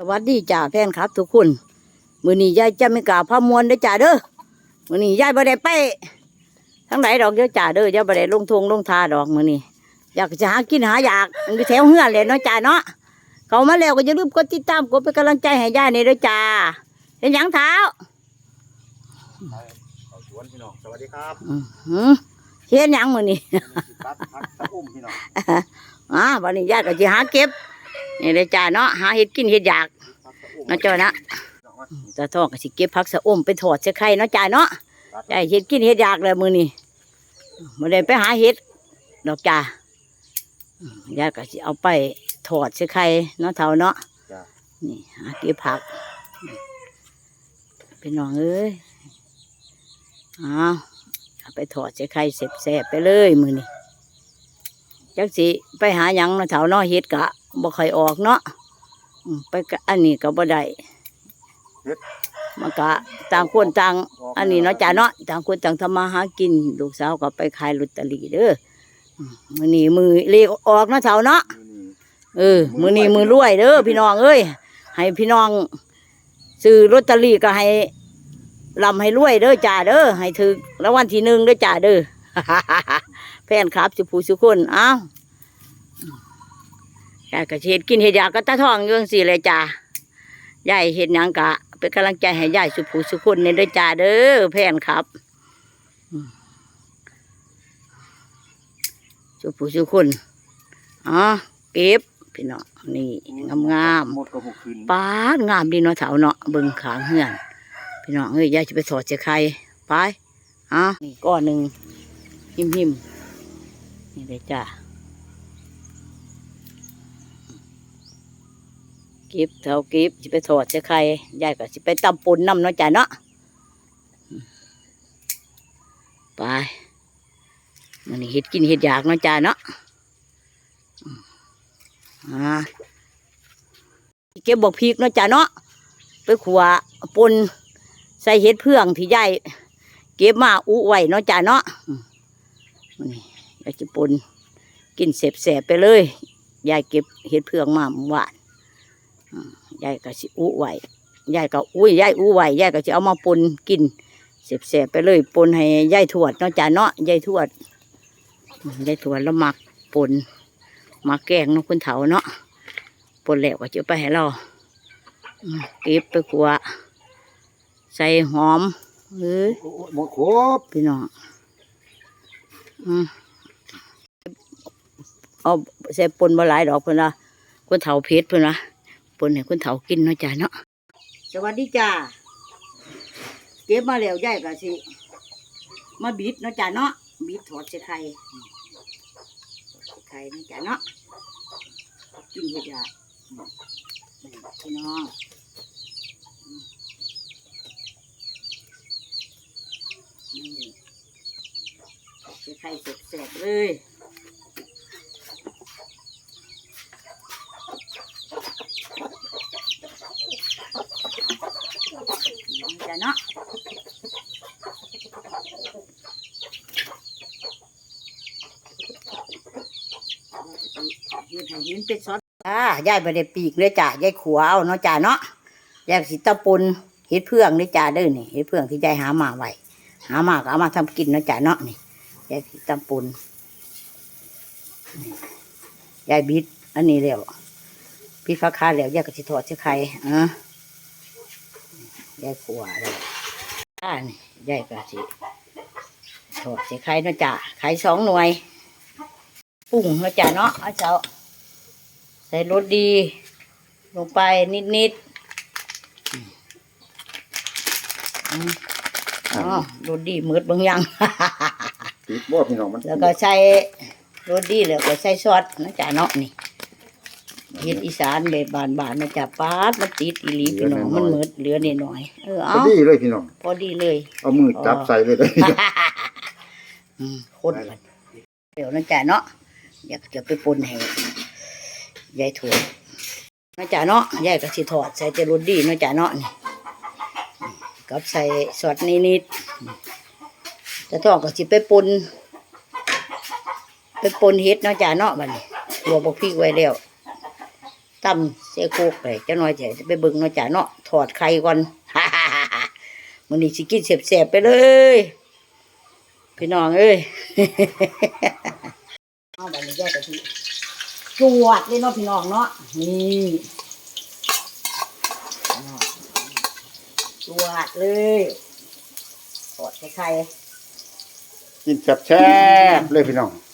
สวัสดีจ่าแฟนครับทุกคนมือนี้ยายจะไม่กล่าวพามวลเด้อจ่าเด้อมือนี้ยายบ่ได้ไปทั้งไหนดอกเด้อจ่าเด้อยายบ่ได้ลงทงลงทาดอกมือนี้อยากจะหากินหาอยากอยู่แถวเฮือนเลยเนาะจ่าเนาะเขามาแล้วก็อย่าลืมกดติดตามกดเป็นกำลังใจให้ยายนี่เด้อจ่าเป็นหยังเท้าเขาสวนพี่น้องสวัสดีครับอื้อหือเฮ็ดหยังมือนี้ตัดพักตะอุ้มพี่น้องอ่าวันนี้ยายก็จะหาเก็บ นี่เด้อจ่าเนาะหาเฮ็ดกินเฮ็ดอยากพักตะอุ้มเนาะจ้อยนะพี่น้องว่าตาทองก็สิเก็บผักสะอมไปถอดใส่ไข่เนาะจ่ายเนาะจ่ายเฮ็ดกินเฮ็ดอยากเลยมื้อนี้มื้อนี้ไปหาเฮ็ดดอกจ้าอืมยายก็สิเอาไปถอดใส่ไข่เนาะเท่าเนาะจ้ะนี่หาเก็บผักพี่น้องเอ้ยเอาเอาไปถอดใส่ไข่เสบๆไปเลยมื้อนี้จักสิไปหาหยังเนาะเท่าเนาะเฮ็ดกะ บ่ค่อยออกเนาะไปกะอันนี้ก็บ่ได้มันก็ต่างคนต่าง อันนี้เนาะจ้าเนาะต่างคนต่างทำมาหากิน ลูกสาวก็ไปขายลอตเตอรี่เด้อมือนี้มือเลขออกเนาะเสาเนาะเออ มือนี้มือรวยเด้อพี่น้องเอ้ยให้พี่น้องซื้อลอตเตอรี่ก็ให้ลำให้รวยเด้อจ้าเด้อให้ถึกแล้ววันที่หนึ่งเด้อจ้าเด้อแฟนครับสุผู้สุคนเอ้า แกก็สิเฮ็ดกินเฮ็ดอยากก็ตาทองอยื่จังสี่เลยจ้ายายเฮ็ดหยังกะ เป็นกำลังใจให้ยายสุผู้สุคนในเด้อจ้าเด้อแฟนครับอืมสุผู้สุคนอ๋อเก็บพี่น้องนี่งามงามหมดก็หกคืนๆป้าดงามดีเนาะเถาเนาะเบิ่งขางเฮือนพี่น้องเอ้ยยายจะไปถอดเจ้าไข่ไปอ๋อนี่ก้อนหนึ่งหิมหิมๆนี่เลยจ้า ก็บเท่าเก็บจะไปถอดเจ้าไข่ยายก็จะไปตำปุ่นน้ำเนาะจ้าเนาะไปมันนี่เห็ดกินเห็ดอยากเนาะจ้าเนาะอ่าเก็บบอกพริกเนาะจ้าเนาะไปขัวปนใส่เห็ดเพื่องที่ยายเก็บมาอุไว้เนาะจ้าเนาะนี่ยายจะปนกินเสบๆไปเลยยายเก็บเห็ดเพื่องมาเมื่อวาน ยายก็สิอู้ไว้ยายก็อุ้ยยายอู้ไว้ยายก็จะเอามาปนกินเสียบๆไปเลยปนให้ยายทวดเนาะจ้าเนาะยายทวดอืมยายทวดแล้วมักปนมักแกงเนาะคุณเถาเนาะปนแล้วก็จะไปให้เราอืมเก็บไปขัวใส่หอมเอ้ยโอ้โหหมดครบพี่น้องอืมเอาใส่ปนมาหลายดอกเพื่อนละคุณเถาเพชรเพื่อนละ ปนให้คุณเถากินเนาะจ้าเนาะสวัสดีจ้าเก็บมาแล้วยายก็สิ มาบิดเนาะจ้าเนาะบิดถอดใส่ไข่ไข่เนาะจ้าเนาะกินเห็ดยาอืมพี่น้องอืมนี่ถอดใส่ไข่เสร็จๆเลย จ้าเนาะยืนให้ยืนเป็นซอสอ่ายายไปได้ปีกเลยจ้ะยายขัวเอาเนาะจ้ะเนาะยายสิตะปนเห็ดเพื่องเลยจ้ะเด้อนี่เห็ดเพื่องที่ยายหามาไว้หามาก็เอามาทำกินเนาะจ้ะเนาะนี่ยายสิตะปนยายบิดอันนี้แล้วบิดฟ้าคาแล้วยายก็สิทอดเสื้อไข่อะ ยายขัวแล้วอ่านี่ยายก็สิทอดเสื้อไข่เนาะจ้ะไข่สองหน่วยปรุงเนาะจ้ะเนาะเอาเจ้า ใส่รสดี ลงไปนิดนิดๆอืมอืมอ๋อรสดีมืดบางอย่างติดบ่พี่น้องมันแล้วก็ใส่รสดีแล้วก็ใส่ซอสนะจ๊ะเนาะนี่ เฮ็ดอีสานแบบบานๆนะจ๊ะปาดมันติดอีหลีพี่น้องมันมืดเหลือนิดหน่อยเออพเอาอดีเลยพี่น้อง พอดีเลย เอามือจับใส่เลยเลย อืมคนมันเดี๋ยวนะจ๊ะเนาะอยากจะไปปนให้ยายถั่วนะจ๊ะเนาะยายก็สิถอดใส่แต่รสดีนะจ๊ะเนาะนี่กับใส่ซอสนิดๆจะทอดก็สิไปปนไปปนเฮ็ดเนาะจ๊ะเนาะบัดนี้หัวบกพริกไว้แล้ว ตตำเสโคกไปเจ้าน้อยจะไปเบิ่งเนาะจ้ะเนาะถอดไข่ก่อนมื้อนี้สิกินแซ่บๆไปเลย พี่น้องเอ้ย เอาบัดนี้แยกกะทิจวดเลยเนาะพี่น้องเนาะนี่จวดเลยถอดไข่กินแซ่บๆเลยพี่น้องๆ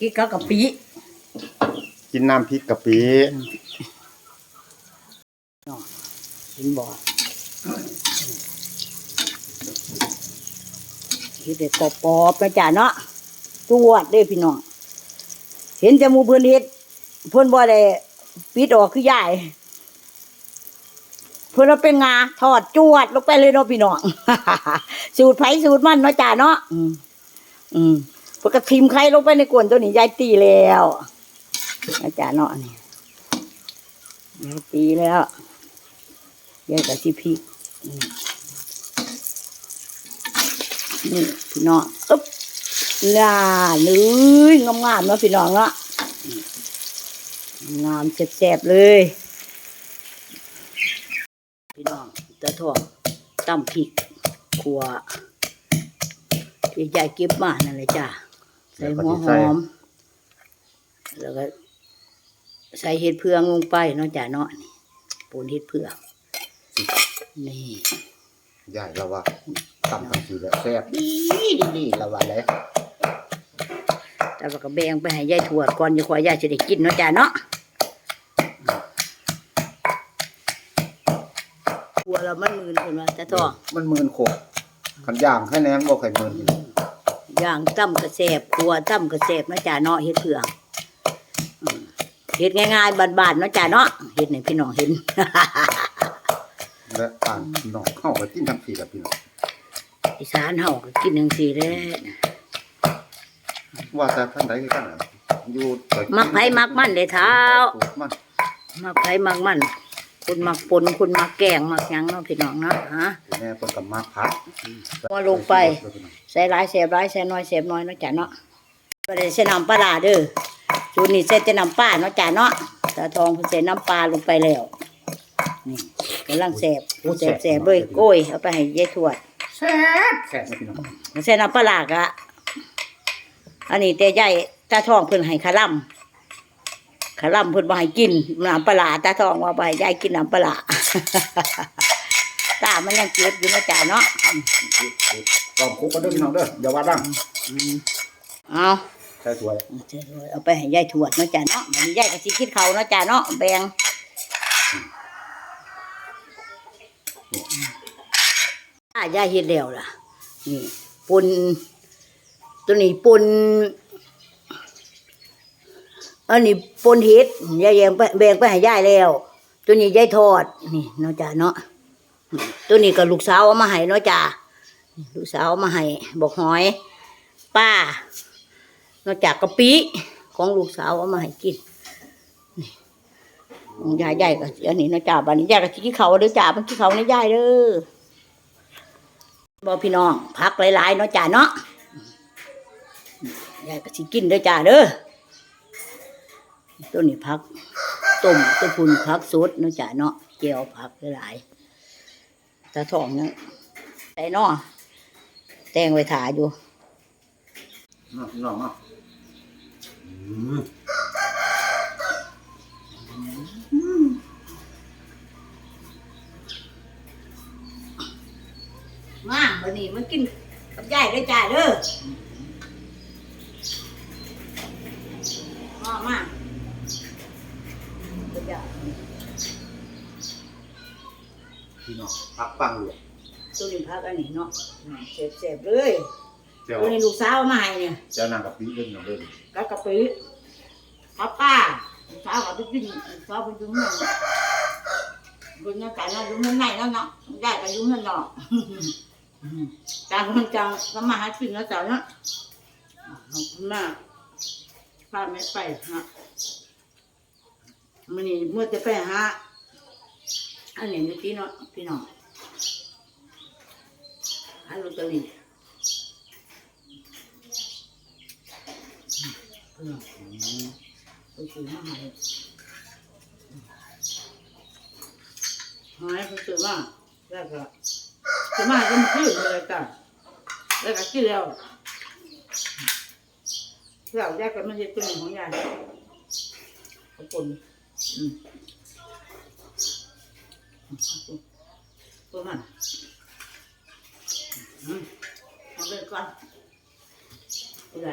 กินกับกะปิ กินน้ำพริกกะปิเห็นบ่เฮ็ดได้กรอบนะจ้ะเนาะจวดเด้พี่น้อง เห็นแต่หมู่เพิ่อนเฮ็ดเพิ่อนบ่ได้ปิดออกคือยายเพิ่อนเอาเป็นงาทอดจวดลงไปเลยเนาะพี่น้อง สูตรไผ่สูตรมันเนาะจ้ะเนาะ อืมอืมเพิ่นก็ทิมไข่ลงไปในกวนตัวนี้ยายตีแล้ว นะจ้ะเนาะนี่ยายตีแล้วยายก็สิพริกอืมนี่พี่น้องอึ๊บล่าเลยงามๆเนาะพี่น้องเนาะอืมงามแซ่บๆเลย พี่น้องตะทองตำพริกขัวที่ยายเก็บมานั่นเลยจ้ะใส่หัวหอม แล้วก็ ใส่เห็ดเพืองลงไปเนาะจ้ะเนาะนี่ปูนเห็ดเพืองนี่ยายเราว่าตำทั้งทีแล้วแซ่บดีดีๆเราว่าเลยแต่ว่าก็แบ่งไปให้ยายถวดก่อนอย่าขอยายจะได้กินเนาะจ้ะเนาะขัวเรามันมืนขึ้นมาตะทองมันมืนโขกขันย่างให้แนมบ่ไข่มืนพี่น้องย่างตั้มกระแสบขัวตั้มกระแสบเนาะจ้ะเนาะเห็ดเผืองอืม เห็ดง่ายๆบานๆเนาะจ้ะเนาะเห็ดให้พี่น้องเห็น และอ่านพี่น้องเข้าไปกินทั้งทีแล้วพี่น้องอีสานเฮาก็กินจังซี่แหละว่าแต่ท่านใดคือกันน่ะอยู่แต่มักไผมักมันเด้เท้า มันมักไผมักมันคุณมักปนคุณมักแกงมักหยังเนาะพี่น้องเนาะฮะ แม่เพิ่นก็มาพักว่าลงไป ใส่หลายแสบหลายใส่น้อยแสบน้อยเนาะจ้ะเนาะบ่ได้ใส่น้ำปลาร้าเด้อ สูตรนี้ใส่แต่น้ำปลาเนาะจ้ะเนาะตาทองเพิ่นใส่น้ำปลาลงไปแล้วนี่กำลังแสบแสบแสบเลยโกยเอาไปให้ยายทวดแซ่บแซ่บนะพี่น้องใส่น้ำปลาร้ากะอันนี้แต่ใหญ่ตาทองเพิ่นให้ขะล่ำขะล่ำเพิ่นบ่ให้กินน้ำปลาร้าตาทองว่าบ่ให้ยายกินน้ำปลาร้าตามันยังเจ็บอยู่นะจ๊ะเนาะลองคุกกันเด้อพี่น้องเด้ออย่าว่าดังเอา ใส่ถวยเอาไปให้ยายทวดเนาะจ๊ะเนาะวันนี้ยายก็สิคิดเขาเนาะจ๊ะเนาะแบ่งอ่ายายเฮ็ดแล้วล่ะ นี่ปนตัวนี้ปนอันนี้ปนเฮ็ดยายแยงไปแบ่งไปให้ยายแล้ว ตัวนี้ยายทอดนี่เนาะจ๊ะเนาะตัวนี้ก็ลูกสาวเอามาให้เนาะจ๊ะลูกสาวเอามาให้บอกหอย ป้า นอกจากกะปิของลูกสาวเอามาให้กินนี่ยายใหญ่ก็อันนี้นาะจ่าบันนี้ยายก็กินเขาเด้อจ่ามันกินเขาวในยายเด้อบ่พี่น้องพักหลายๆเนาะจ่าเนาะยายก็สิกินเด้อจ่าเด้อตัวนี้พักต้มตัวพุ่นพักสดเนาะจ่าเนาะเจียวพักหลายๆตาทองเนี่ยใส่เนาะแตงไว้ถ่ายอยู่เนาะพี่น้องเนาะ มมาบันนี้มันกินกับยายด้วยจ้าเด้อมามาเดี๋ยวจ้ะพี่น้องพักปังเลยตัวนี้พักอันนี้เนาะเสร็จๆเลย เจ้าตัวนี้ลูกสาวเอามาให้เนี่ยเจ้านางกับพี่เล่นน้องเด้อกับกะปิกับป้าลูกสาวกับไปกินลูกสาวไปยุ่งเงินบนนั้นกันเนาะยุ่งเงินไหนแล้วเนาะยายก็ยุ่งเงินเนาะจางคนจังก็มาหากินแล้วจ้ะเนาะขอบคุณมากพาไม่ไปฮะมันนี่เมื่อจะไปหาอันนี้อยู่ที่เนาะพี่น้องหาลอตเต อรี่พี่น้องซื้อมาให้หายไปซื้อมาแล้วก็ซื้อมาก็มาซื้อเลยจ้ะแล้วก็กินแล้วเราแยกกันไม่ใช่ตัวหนึ่งของยายขอบคุณอืมตัวมันอืมเอาไปก่อนไปไหน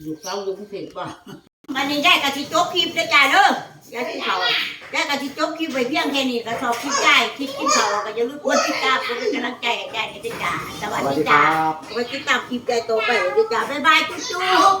อยู่เฝ้าอยู่กรุงเทพป่ะวันนี้ยายกะทิจบคลิปเด้อจ้าเด้อยายที่เขายายกะทิจบคลิปไปเพียงแค่นี้ก็สอบคลิปได้คลิปกินเขาก็อย่าลืมกดติดตามกดเป็นกำลังใจให้ยายด้วยจ้าสวัสสวัสดีดีคจ้ารับไว้ติดตามคลิปใจโตไปเด้อจ้าบ๊ายบายจุ๊บ